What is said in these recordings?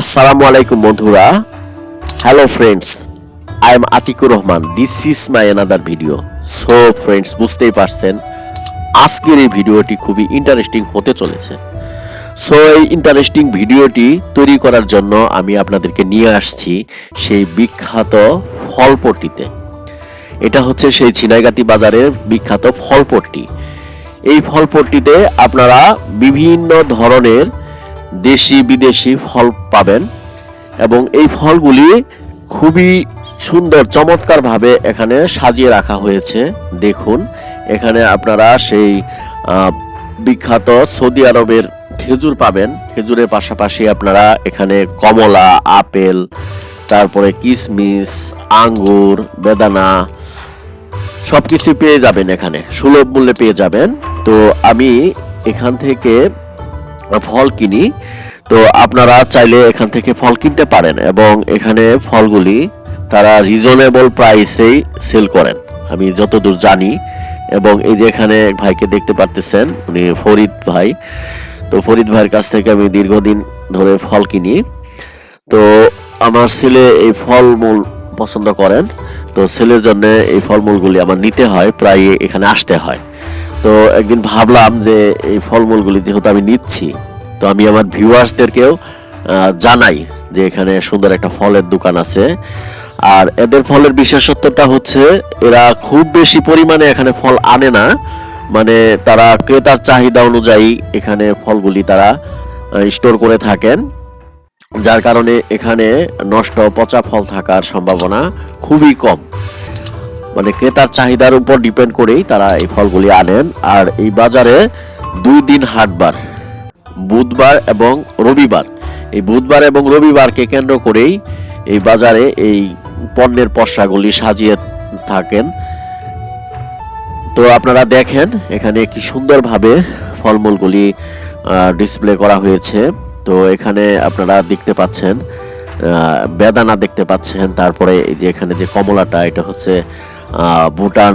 আসসালামু আলাইকুম বন্ধুরা। Hello friends I am Atikur Rahman this is my another video so friends বুঝতেই পারছেন, আজকের এই ভিডিওটি খুবই ইন্টারেস্টিং হতে চলেছে। সো এই ইন্টারেস্টিং ভিডিওটি তৈরি করার জন্য আমি আপনাদেরকে নিয়ে আসছি সেই বিখ্যাত ফলপট্টিতে। এটা হচ্ছে সেই ছিনাইগাতি বাজারের বিখ্যাত ফলপট্টি। এই ফলপট্টিতে আপনারা বিভিন্ন ধরনের দেশি বিদেশি ফল পাবেন এবং এই ফলগুলি খুবই সুন্দর, চমৎকারভাবে এখানে সাজিয়ে রাখা হয়েছে। দেখুন, এখানে আপনারা সেই বিখ্যাত সৌদি আরবের খেজুর পাবেন। খেজুরের পাশাপাশি আপনারা এখানে কমলা, আপেল, তারপরে কিশমিশ আঙ্গুর, বেদানা সব কিছু পেয়ে যাবেন এখানে, সুলভ মূল্যে পেয়ে যাবেন। তো আমি এখান থেকে ফল কিনি, তো আপনারা চাইলে এখান থেকে ফল কিনতে পারেন এবং এখানে ফলগুলি তারা রিজনেবল প্রাইসেই সেল করেন। আমি যতদূর জানি এবং এই যে এখানে ভাইকে দেখতে পারতেছেন, উনি ফরিদ ভাই। তো ফরিদ ভাইয়ের কাছ থেকে আমি দীর্ঘদিন ধরে ফল কিনি। তো আমার ছেলে এই ফলমূল পছন্দ করেন। তো ছেলের জন্য এই ফলমূলগুলি আমার নিতে হয় প্রায় এখানে আসতে হয়। তো একদিন ভাবলাম যে এই ফলমূলগুলি যেহেতু আমি নিচ্ছি, তো আমি আমার ভিউয়ার্সদেরকেও জানাই যে এখানে সুন্দর একটা ফলের দোকান আছে। আর এদের ফলের বিশেষত্বটা হচ্ছে, এরা খুব বেশি পরিমাণে এখানে ফল আনে না। মানে তারা ক্রেতার চাহিদা অনুযায়ী এখানে ফলগুলি তারা স্টোর করে থাকেন। যার কারণে এখানে নষ্ট পচা ফল থাকার সম্ভাবনা খুবই কম। মানে ক্রেতার চাহিদার উপর ডিপেন্ড করেই তারা এই ফলগুলি আনেন। আর এই বাজারে দুই দিন হাটবার, বুধবার এবং রবিবার। এই বুধবার এবং রবিবারকে কেন্দ্র করেই এই বাজারে এই পণ্যের পশাগুলি সাজিয়ে থাকেন। তো আপনারা দেখেন এখানে কি সুন্দরভাবে ফলমূলগুলি ডিসপ্লে করা হয়েছে। তো এখানে আপনারা দেখতে পাচ্ছেন বেদানা দেখতে পাচ্ছেন। তারপরে এই যে এখানে যে কমলাটা, এটা হচ্ছে ভুটান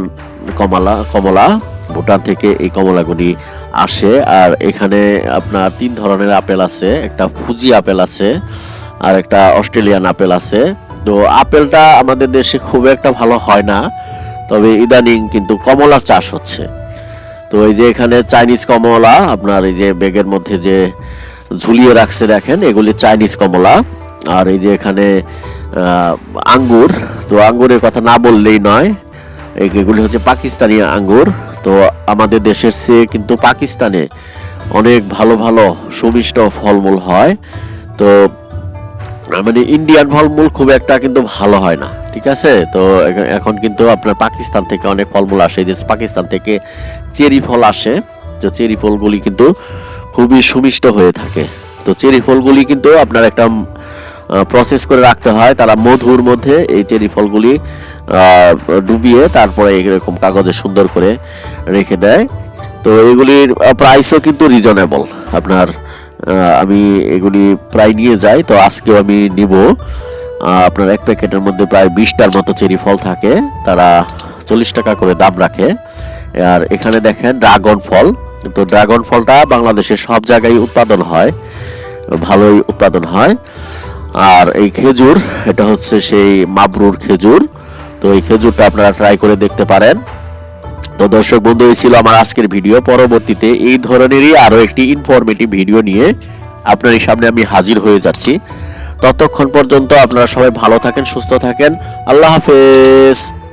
কমলা কমলা, ভুটান থেকে এই কমলাগুলি আসে। আর এখানে আপনার তিন ধরনের আপেল আছে, একটা ফুজি আপেল আছে, আর একটা অস্ট্রেলিয়ান আপেল আছে। তো আপেলটা আমাদের দেশে খুব একটা ভালো হয় না, তবে ইদানিং কিন্তু কমলার চাষ হচ্ছে। তো এই যে এখানে চাইনিজ কমলা, আপনার এই যে ব্যাগের মধ্যে যে ঝুলিয়ে রাখছে দেখেন, এগুলি চাইনিজ কমলা। আর এই যে এখানে আঙ্গুর, তো আঙ্গুরের কথা না বললেই নয় এগুলি হচ্ছে পাকিস্তানি আঙ্গুর। তো আমাদের দেশের চেয়ে কিন্তু পাকিস্তানে অনেক ভালো ভালো সুমিষ্ট ফলমূল হয়। তো মানে ইন্ডিয়ান ফলমূল খুব একটা কিন্তু ভালো হয় না, ঠিক আছে? তো এখ- এখন কিন্তু আপনার পাকিস্তান থেকে অনেক ফলমূল আসে যে পাকিস্তান থেকে চেরি ফল আসে। তো চেরি ফলগুলি কিন্তু খুবই সুমিষ্ট হয়ে থাকে। তো চেরি ফলগুলি কিন্তু আপনার একটা প্রসেস করে রাখতে হয়। তারা মধুর মধ্যে এই চেরি ফলগুলি ডুবিয়ে তারপরে এরকম কাগজে সুন্দর করে রেখে দেয়। তো এগুলির প্রাইসও কিন্তু রিজনেবল আপনার আমি এগুলি প্রায় নিয়ে যাই, তো আজকেও আমি নিব। আপনার এক প্যাকেটের মধ্যে প্রায় বিশটার মতো চেরি ফল থাকে। তারা চল্লিশ টাকা করে দাম রাখে। আর এখানে দেখেন ড্রাগন ফল। তো ড্রাগন ফলটা বাংলাদেশের সব জায়গায় উৎপাদন হয়। ভালোই উৎপাদন হয়। আর এই খেজুর, এটা হচ্ছে সেই মাবরুর খেজুর। তো এই খেজুরটা আপনারা ট্রাই করে দেখতে পারেন। তো দর্শক বন্ধু, এই ছিল আমার আজকের ভিডিও। পরবর্তীতে এই ধরনেরই আরও একটি ইনফরমেটিভ ভিডিও নিয়ে আপনার সামনে আমি হাজির হয়ে যাচ্ছি। ততক্ষণ পর্যন্ত আপনারা সবাই ভালো থাকেন, সুস্থ থাকেন। আল্লাহ হাফেজ।